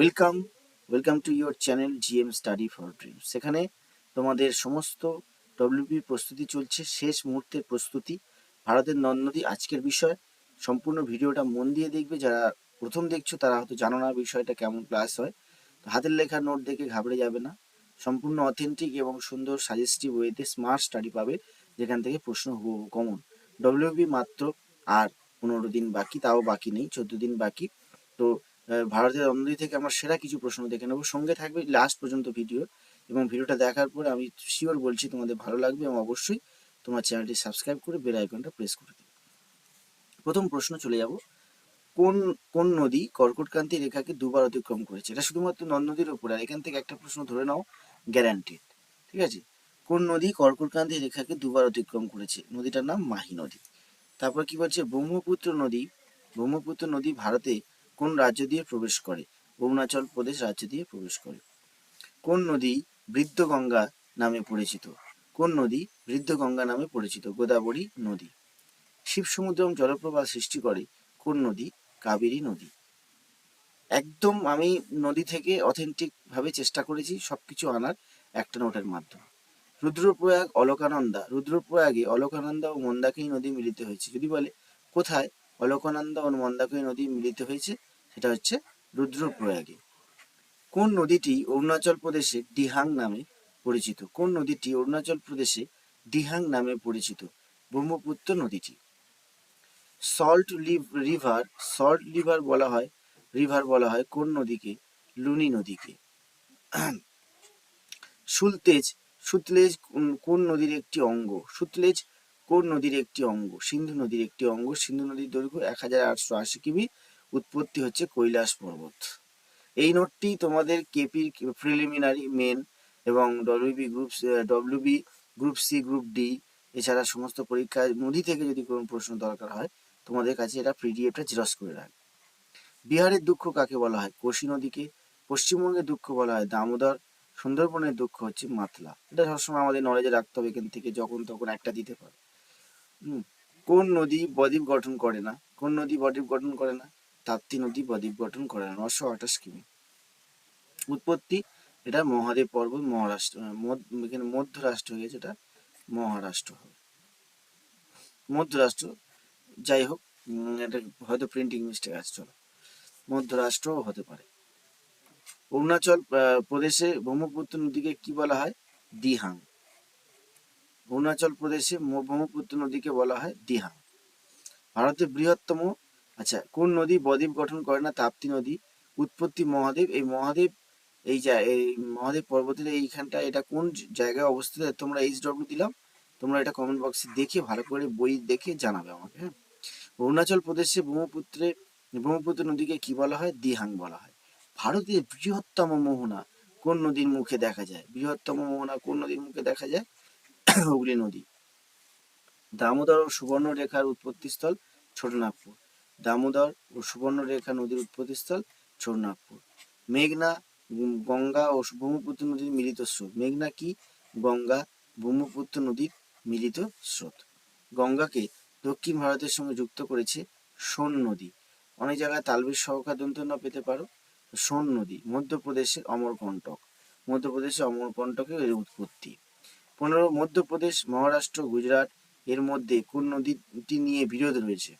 Welcome welcome to your channel GM study for dream সেখানে তোমাদের সমস্ত ডব্লিউপি প্রস্তুতি চলছে, শেষ মুহূর্তের প্রস্তুতি। ভারতের নদ নদী আজকের বিষয়। সম্পূর্ণ ভিডিওটা মন দিয়ে দেখবে। যারা প্রথম দেখছ, তারা হয়তো জানো না বিষয়টা কেমন ক্লাস হয়। তো হাতের লেখা নোট দেখে ঘাবড়ে যাবে না। সম্পূর্ণ অথেন্টিক এবং সুন্দর সাজেস্টিভ ওয়েতে স্মার্ট স্টাডি পাবে, যেখান থেকে প্রশ্ন হুবহু কমন ডব্লিউপি মাত্র আর পনেরো দিন বাকি, তাও বাকি নেই, চোদ্দ দিন বাকি। তো ভারতের অন্যদিক থেকে আমার সেরা কিছু প্রশ্ন দেখে নেব। সঙ্গে থাকবে লাস্ট পর্যন্ত ভিডিও এবং ভিডিওটা দেখার পর আমি শিওর বলছি তোমাদের ভালো লাগবে এবং অবশ্যই তোমার চ্যানেলটি সাবস্ক্রাইব করে বেল আইকনটা প্রেস করে দেবে প্রথম প্রশ্ন চলে যাব। কোন কোন নদী কর্কটক্রান্তি রেখাকে দুবার অতিক্রম করেছে? এটা শুধুমাত্র নদ নদীর উপরে, আর এখান থেকে একটা প্রশ্ন ধরে নাও গ্যারান্টেড ঠিক আছে? কোন নদী কর্কটক্রান্তি রেখাকে দুবার অতিক্রম করেছে? নদীটার নাম মাহি নদী। তারপর কি বলছে? ব্রহ্মপুত্র নদী ব্রহ্মপুত্র নদী ভারতে কোন রাজ্য দিয়ে প্রবেশ করে? অরুণাচল প্রদেশ রাজ্য দিয়ে প্রবেশ করে। কোন নদী বৃদ্ধ গঙ্গা নামে পরিচিত? কোন নদী বৃদ্ধ গঙ্গা নামে পরিচিত? গোদাবরী নদী। শিব সমুদ্রম জলপ্রপাত সৃষ্টি করে কোন নদী? কাবেরী নদী। একদম আমি নদী থেকে অথেন্টিক ভাবে চেষ্টা করেছি, সবকিছু আনার একটা নোটের মাধ্যমে। রুদ্রপ্রয়াগ, অলকানন্দা। রুদ্রপ্রয়াগে অলকানন্দা ও মন্দাকিনী নদী মিলিত হয়েছে। যদি বলে, কোথায় অলকানন্দা ও মন্দাকিনী নদী মিলিত হয়েছে? সেটা হচ্ছে রুদ্রপ্রয়াগে। কোন নদীটি অরুণাচল প্রদেশে ডিহাং নামে পরিচিত? কোন নদীটি অরুণাচল প্রদেশে ডিহাং নামে পরিচিত? ব্রহ্মপুত্র নদীটি। সল্ট রিভার সল্ট লিভার বলা হয় রিভার বলা হয় কোন নদীকে? লুনি নদীকে। সুলতেজ সুতলেজ কোন নদীর একটি অঙ্গ? সুতলেজ কোন নদীর একটি অঙ্গ? সিন্ধু নদীর একটি অঙ্গ। সিন্ধু নদীর দৈর্ঘ্য এক হাজার আটশো আশি কিমি। উৎপত্তি হচ্ছে কৈলাস পর্বত। এই নোটটি তোমাদের কেপির প্রিলিমিনারি মেন এবং WB group WB group C group D এছাড়া সমস্ত পরীক্ষায় নদী থেকে যদি কোনো প্রশ্ন দরকার হয়, তোমাদের কাছে এটা পিডিএফটা জেরক্স করে রাখবে বিহারের দুঃখ কাকে বলা হয়? কোশি নদীকে, পশ্চিমবঙ্গের দুঃখ বলা হয় দামোদর, সুন্দরবনের দুঃখ হচ্ছে মাতলা। এটা সবসময় আমাদের নলেজে রাখতে হবে এখান থেকে যখন তখন একটা দিতে পারে। কোন নদী বদ্বীপ গঠন করে না? কোন নদী বদ্বীপ গঠন করে না? তাপ্তি নদী বদ্বীপ গঠন করে নশো আঠাশ কিমি। উৎপত্তি, এটা মহাদেব পর্বত, মহারাষ্ট্র এখানে মধ্য রাষ্ট্র হয়ে গেছে, এটা মহারাষ্ট্র হবে। মধ্যরাষ্ট্র, যাই হোক এটা হয়তো প্রিন্টিং মিস্টেক আছে, চলো। মধ্যরাষ্ট্রও হতে পারে। অরুণাচল প্রদেশে ব্রহ্মপুত্র নদীকে কি বলা হয়? দিহাং। অরুণাচল প্রদেশে ব্রহ্মপুত্র নদীকে বলা হয় দিহাং। ভারতের বৃহত্তম আচ্ছা কোন নদী বদ্বীপ গঠন করে না তাপ্তি নদী? উৎপত্তি মহাদেব। এই মহাদেব, এই এই মহাদেব পর্বতের এইখানটা, এটা কোন জায়গায় অবস্থিত? তোমরা এইচ ডব্লিউ দিলাম। তোমরা এটা কমেন্ট বক্সে দেখে, ভালো করে বই দেখে জানাবে আমাকে হ্যাঁ? অরুণাচল প্রদেশে ব্রহ্মপুত্রে, ব্রহ্মপুত্র নদীকে কি বলা হয়? দিহাং বলা হয়। ভারতের বৃহত্তম মোহনা কোন নদীর মুখে দেখা যায়? বৃহত্তম মোহনা কোন নদীর মুখে দেখা যায়? হুগলি নদী। দামোদর ও সুবর্ণরেখার উৎপত্তিস্থল ছোটনাগপুর। দামোদর ও সুবর্ণরেখা নদীর উৎপত্তিস্থল ছোটনাগপুর মেঘনা গঙ্গা ও ব্রহ্মপুত্র নদীর মিলিত স্রোত। মেঘনা কি? গঙ্গা, ব্রহ্মপুত্র নদীর মিলিত স্রোত। গঙ্গাকে দক্ষিণ ভারতের সঙ্গে যুক্ত করেছে সোন নদী। অনেক জায়গায় তালবির সহকার দন্তন্য পেতে পারো? সোন নদী, মধ্যপ্রদেশের অমরকণ্টক। মধ্যপ্রদেশে অমরকণ্টকে এর উৎপত্তি। পনেরো, মধ্যপ্রদেশ, মহারাষ্ট্র, গুজরাট এর মধ্যে কোন নদীটি নিয়ে বিরোধ রয়েছে?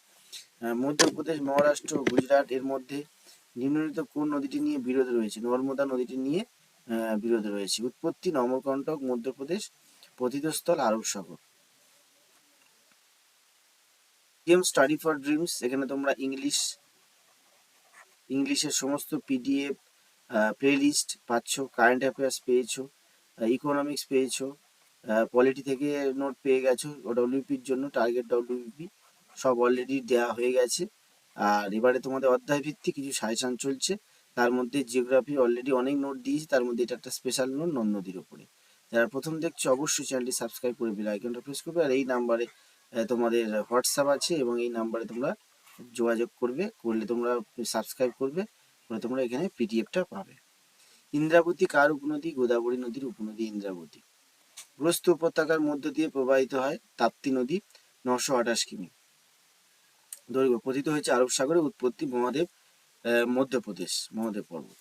মধ্যপ্রদেশ মহারাষ্ট্র গুজরাট এর মধ্যে নিম্নলিখিত কোন নদীটি নিয়ে বিরোধ রয়েছে? নর্মদা নদীটি নিয়ে বিরোধ রয়েছে। উৎপত্তি নমরকণ্টক মধ্যপ্রদেশ পতিতস্থল আরব সাগর। গেম স্টাডি ফর ড্রিমস এখানে তোমরা ইংলিশ ইংলিশের সমস্ত পিডিএফ প্লেলিস্ট পাচ্ছ কারেন্ট অ্যাফেয়ার্স পেয়েছ ইকোনমিক্স পেয়েছ পলিটি থেকে নোট পেয়ে গেছো ডব্লিউপির জন্য টার্গেট ডব্লিউপি সব অলরেডি দেওয়া হয়ে গেছে। আর এবারে তোমাদের অধ্যায় ভিত্তিক কিছু সাজেশন চলছে। তার মধ্যে জিওগ্রাফি অলরেডি অনেক নোট দিয়েছি, তার মধ্যে এটা একটা স্পেশাল নোট নদ নদীর উপরে। যারা প্রথম দেখছ, অবশ্যই চ্যানেলটি সাবস্ক্রাইব করে বেল আইকনটা প্রেস করবে, আর এই নাম্বারে তোমাদের হোয়াটসঅ্যাপ আছে এবং এই নাম্বারে তোমরা যোগাযোগ করবে, করলে তোমরা সাবস্ক্রাইব করবে, করে তোমরা এখানে পিডিএফটা পাবে। ইন্দ্রাবতী কার উপনদী? গোদাবরী নদীর উপনদী ইন্দ্রাবতী। গ্রস্ত উপত্যকার মধ্য দিয়ে প্রবাহিত হয় তাপ্তি নদী, নশো আঠাশ কিমি। দৈর্ঘ্য পতিত হয়েছে আরব সাগরে উৎপত্তি মহাদেব মধ্যপ্রদেশ, মহাদেব পর্বত।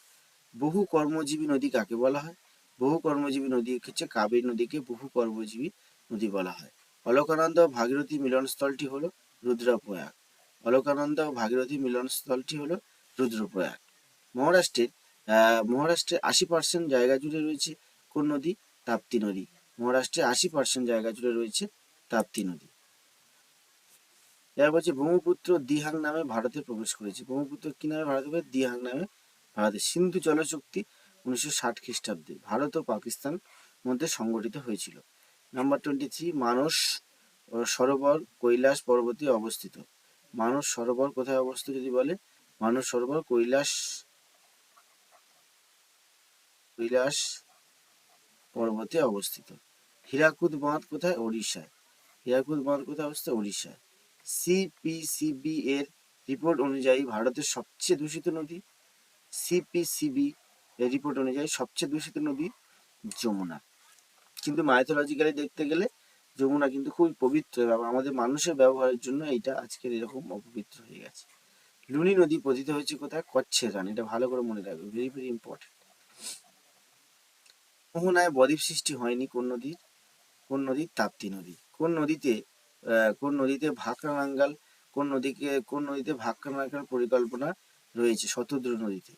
বহু কর্মজীবী নদী কাকে বলা হয়? বহু কর্মজীবী নদী হচ্ছে কাবেরী নদীকে বহু কর্মজীবী নদী বলা হয়। অলকানন্দ ভাগীরথী মিলনস্থলটি হলো রুদ্রপ্রয়াগ। অলকানন্দ ভাগীরথী মিলনস্থলটি হলো রুদ্রপ্রয়াগ। মহারাষ্ট্রের মহারাষ্ট্রের আশি পার্সেন্ট জায়গা জুড়ে রয়েছে কোন নদী? তাপ্তি নদী। মহারাষ্ট্রে আশি পার্সেন্ট জায়গা জুড়ে রয়েছে তাপ্তি নদী। এবার বলছে ব্রহ্মপুত্র দিহাং নামে ভারতে প্রবেশ করেছে। ব্রহ্মপুত্র কি নামে ভারতে? দিহাং নামে ভারতে সিন্ধু জলচুক্তি উনিশশো ষাট খ্রিস্টাব্দে ভারত ও পাকিস্তান মধ্যে সংগঠিত হয়েছিল। Number twenty three Manas Sarovar Kailash পর্বতে অবস্থিত। মানস সরোবর কোথায় অবস্থিত যদি বলে? মানস সরোবর কৈলাস কৈলাস পর্বতে অবস্থিত। হীরাকুদ বাঁধ কোথায়? ওড়িশায়। হীরাকুদ বাঁধ কোথায় অবস্থিত? ওড়িশায়। সিপিসিবি এর রিপোর্ট অনুযায়ী ভারতের সবচেয়ে দূষিত নদী। সিপিসিবি এর রিপোর্ট অনুযায়ী সবচেয়ে দূষিত নদী যমুনা। কিন্তু মাইথোলজিক্যালি দেখতে গেলে যমুনা কিন্তু খুবই পবিত্র এবং আমাদের মানুষের ব্যবহারের জন্য এইটা আজকের এরকম অপবিত্র হয়ে গেছে। লুনি নদী পতিত হয়েছে কোথায়? কচ্ছের রান এটা ভালো করে মনে রাখবে। ভেরি ভেরি ইম্পর্টেন্ট মোহনায় বদ্বীপ সৃষ্টি হয়নি। কোন নদীর? কোন নদীর? তাপ্তি নদী। কোন নদীতে কোন নদীতে ভাকরাঙ্গাল কোন নদীকে, কোন নদীতে ভাকরাঙ্গাল পরিকল্পনা রয়েছে? শতদ্রু নদীতে।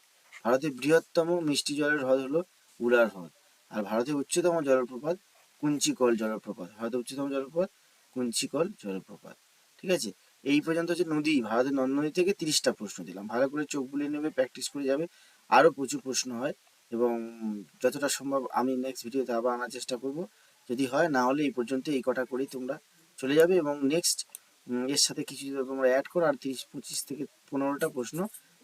ভারতের বৃহত্তম মিষ্টি জলের হ্রদ হলো উলার হ্রদ। আর ভারতের উচ্চতম জলপ্রপাত কুঞ্চিকল জলপ্রপাত। ভারতের উচ্চতম জলপ্রপাত কুঞ্চিকল জলপ্রপাত। ঠিক আছে? এই পর্যন্ত হচ্ছে নদী। ভারতের নদ নদী থেকে তিরিশটা প্রশ্ন দিলাম। ভালো করে চোখ বুলিয়ে নেবে, প্র্যাকটিস করে যাবে। আরও প্রচুর প্রশ্ন হয় এবং যতটা সম্ভব আমি নেক্সট ভিডিওতে আবার আনার চেষ্টা করব। যদি হয়, না হলে এই পর্যন্ত এই কটা করেই তোমরা চলে যাবে এবং নেক্সট এর সাথে কিছু তোমরা অ্যাড করো, আর তিরিশ, পঁচিশ থেকে পনেরোটা প্রশ্ন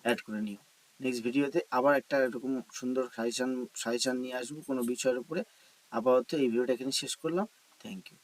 অ্যাড করে নিও। নেক্সট ভিডিওতে আবার একটা এরকম সুন্দর সাজেশান সাজেশান নিয়ে আসব কোনো বিষয়ের উপরে। আপাতত এই ভিডিওটা এখানে শেষ করলাম। Thank you